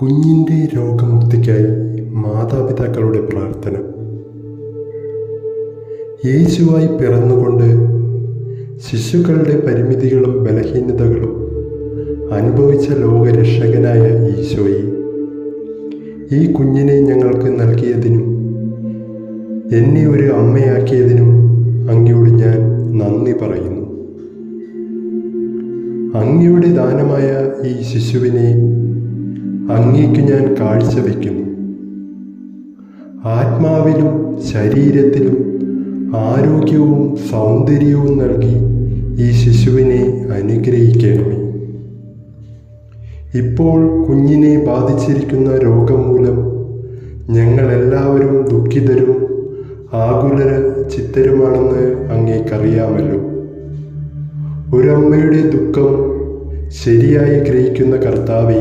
കുഞ്ഞിന്റെ രോഗമുക്തിക്കായി മാതാപിതാക്കളുടെ പ്രാർത്ഥന. യേശുവായി പിറന്നുകൊണ്ട് ശിശുക്കളുടെ പരിമിതികളും ബലഹീനതകളും അനുഭവിച്ച ലോകരക്ഷകനായ ഈശോയെ ഈ കുഞ്ഞിനെ ഞങ്ങൾക്ക് നൽകിയതിനും എന്നെ ഒരു അമ്മയാക്കിയതിനും അങ്ങയോട് ഞാൻ നന്ദി പറയുന്നു. അങ്ങയുടെ ദാനമായ ഈ ശിശുവിനെ അങ്ങേക്ക് ഞാൻ കാഴ്ചവെക്കുന്നു ആത്മാവിലും ശരീരത്തിലും ആരോഗ്യവും സൗന്ദര്യവും നൽകി ഈ ശിശുവിനെ അനുഗ്രഹിക്കണമേ. ഇപ്പോൾ കുഞ്ഞിനെ ബാധിച്ചിരിക്കുന്ന രോഗം മൂലം ഞങ്ങളെല്ലാവരും ദുഃഖിതരും ആകുലര ചിത്തരുമാണെന്ന് അങ്ങേക്കറിയാമല്ലോ. ഒരമ്മയുടെ ദുഃഖം ശരിയായി ഗ്രഹിക്കുന്ന കർത്താവെ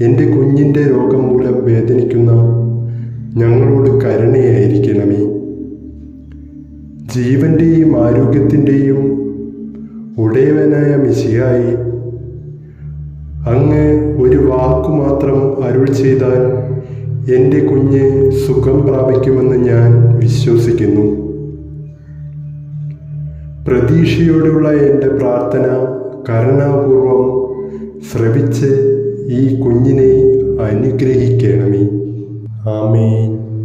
എന്റെ കുഞ്ഞിന്റെ രോഗം മൂലം വേദനിക്കുന്ന ഞങ്ങളോട് കരുണയായിരിക്കണമേ. ജീവന്റെയും ആരോഗ്യത്തിന്റെയും ഉടയവനായ മിശിയായി അങ്ങ് ഒരു വാക്കു മാത്രം അരുൾ ചെയ്താൽ എന്റെ കുഞ്ഞ് സുഖം പ്രാപിക്കുമെന്ന് ഞാൻ വിശ്വസിക്കുന്നു. പ്രതീക്ഷയോടുള്ള എന്റെ പ്രാർത്ഥന കരുണാപൂർവം ശ്രവിച്ച് ഈ കുഞ്ഞിനെ അനുഗ്രഹിക്കണമേ. ആമേൻ.